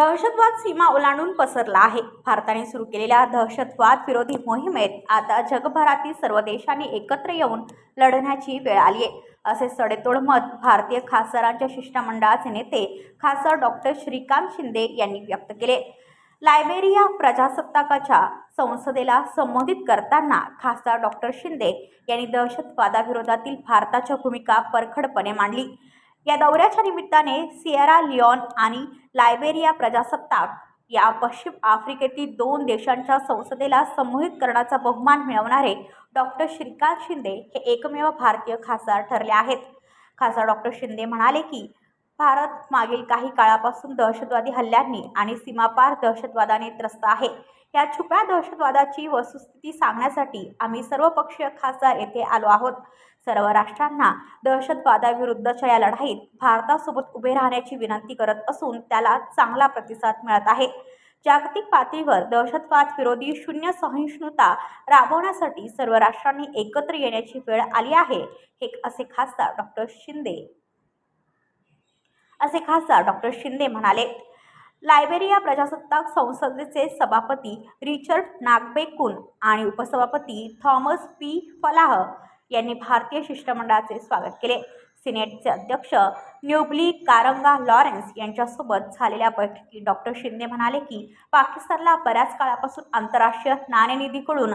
दहशतवाद सीमा ओलांडून पसरला आहे. भारताने सुरू केलेल्या दहशतवाद विरोधी मोहिमेत आता जगभरातील सर्व देशांनी एकत्र येऊन लढण्याची वेळ आली आहे असे सडेतोड मत भारतीय खासदारांच्या शिष्टमंडळाचे नेते खासदार डॉक्टर श्रीकांत शिंदे यांनी व्यक्त केले. लायबेरिया प्रजासत्ताकाच्या संसदेला संबोधित करताना खासदार डॉक्टर शिंदे यांनी दहशतवादाविरोधातील भारताच्या भूमिका परखडपणे मांडली. या दौऱ्याच्या निमित्ताने सिएरा लिओन आणि लायबेरिया प्रजासत्ताक या पश्चिम आफ्रिकेतील दोन देशांच्या संसदेला संमोहित करण्याचा बहुमान मिळवणारे डॉक्टर श्रीकांत शिंदे हे एकमेव भारतीय खासदार ठरले आहेत. खासदार डॉक्टर शिंदे म्हणाले की भारत मागील काही काळापासून दहशतवादी हल्ल्यांनी आणि सीमापार दहशतवादाने त्रस्त आहे. या छुप्या दहशतवादाची वस्तुस्थिती सांगण्यासाठी आम्ही सर्वपक्षीय खासदार येथे आलो आहोत. सर्व राष्ट्रांना दहशतवादाविरुद्धच्या या लढाईत भारतासोबत उभे राहण्याची विनंती करत असून त्याला चांगला प्रतिसाद मिळत आहे. जागतिक पातळीवर दहशतवाद विरोधी शून्य सहिष्णुता राबवण्यासाठी सर्व राष्ट्रांनी एकत्र येण्याची वेळ आली आहे हे असे खासदार डॉक्टर शिंदे. असे खासदार डॉक्टर शिंदे म्हणाले लायबेरिया प्रजासत्ताक संसदेचे सभापती रिचर्ड नागबेकून आणि उपसभापती थॉमस पी. फलाह यांनी भारतीय शिष्टमंडळाचे स्वागत केले. सिनेटचे अध्यक्ष न्यूबली कारंगा लॉरेन्स यांच्यासोबत झालेल्या बैठकीत डॉक्टर शिंदे म्हणाले की पाकिस्तानला बऱ्याच काळापासून आंतरराष्ट्रीय नाणेनिधीकडून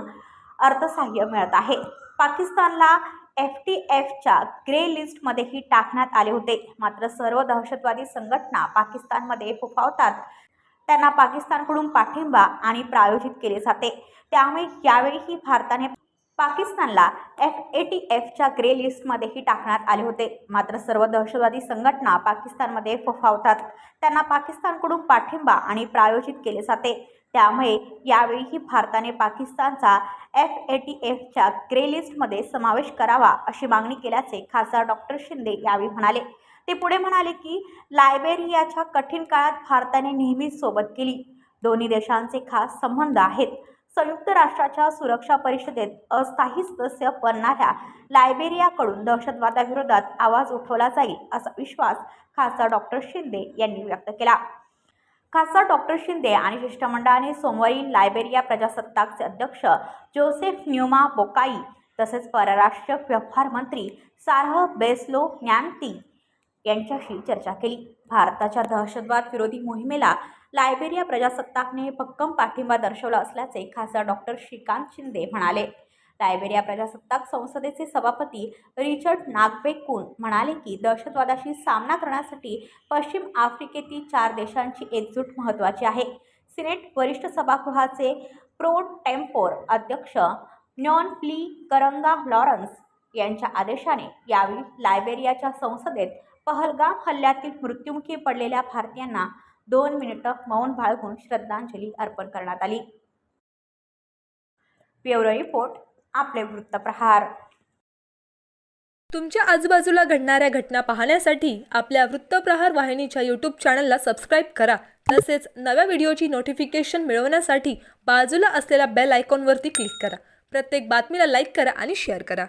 अर्थसहाय्य मिळत आहे. पाकिस्तानला एफ टी एफच्या ग्रे लिस्टमध्येही टाकण्यात आले होते. मात्र सर्व दहशतवादी संघटना पाकिस्तानमध्ये फोफावतात. त्यांना पाकिस्तानकडून पाठिंबा आणि प्रायोजित केले जाते. त्यामुळे यावेळीही भारताने पाकिस्तानला एफ ए टी एफच्या ग्रे लिस्टमध्येही टाकण्यात आले होते. मात्र सर्व दहशतवादी संघटना पाकिस्तानमध्ये फोफावतात. त्यांना पाकिस्तानकडून पाठिंबा आणि प्रायोजित केले जाते. त्यामुळे यावेळीही भारताने पाकिस्तानचा एफ ए टी एफच्या ग्रे लिस्टमध्ये समावेश करावा अशी मागणी केल्याचे खासदार डॉक्टर शिंदे यावेळी म्हणाले. ते पुढे म्हणाले की लायबेरियाच्या कठीण काळात भारताने नेहमीच सोबत केली. दोन्ही देशांचे खास संबंध आहेत. संयुक्त राष्ट्राच्या सुरक्षा परिषदेत अस्थायी सदस्य बनणाऱ्या लायबेरियाकडून दहशतवादाविरोधात आवाज उठवला जाईल असा विश्वास खासदार डॉक्टर शिंदे यांनी व्यक्त केला. खासदार डॉक्टर शिंदे आणि शिष्टमंडळाने सोमवारी लायबेरिया प्रजासत्ताकचे अध्यक्ष जोसेफ न्यूमा बोकाई तसेच परराष्ट्र व्यवहार मंत्री सारह बेस्लो न्यांती यांच्याशी चर्चा केली. भारताच्या दहशतवाद विरोधी मोहिमेला लायबेरिया प्रजासत्ताकने भक्कम पाठिंबा दर्शवला असल्याचे खासदार डॉक्टर श्रीकांत शिंदे म्हणाले. लायबेरिया प्रजासत्ताक संसदेचे सभापती रिचर्ड नागबेकून म्हणाले की दहशतवादाशी सामना करण्यासाठी पश्चिम आफ्रिकेतील चार देशांची एकजूट महत्त्वाची आहे. सिनेट वरिष्ठ सभागृहाचे प्रो टेम्पोर अध्यक्ष नॉन प्ली करंगा लॉरन्स यांच्या आदेशाने यावेळी लायबेरियाच्या संसदेत पहलगाम हल्ल्यातील मृत्युमुखी पडलेल्या भारतीयांना दोन मिनिटं मौन बाळगून श्रद्धांजली अर्पण करण्यात आली. ब्युरो रिपोर्ट आपले वृत्तप्रहार. तुमच्या आजूबाजूला घडणाऱ्या घटना पाहण्यासाठी आपल्या वृत्तप्रहार वाहिनीच्या यूट्यूब चॅनलला सबस्क्राईब करा. तसेच नव्या व्हिडिओची नोटिफिकेशन मिळवण्यासाठी बाजूला असलेल्या बेल आयकॉनवरती क्लिक करा. प्रत्येक बातमीला लाईक करा आणि शेअर करा.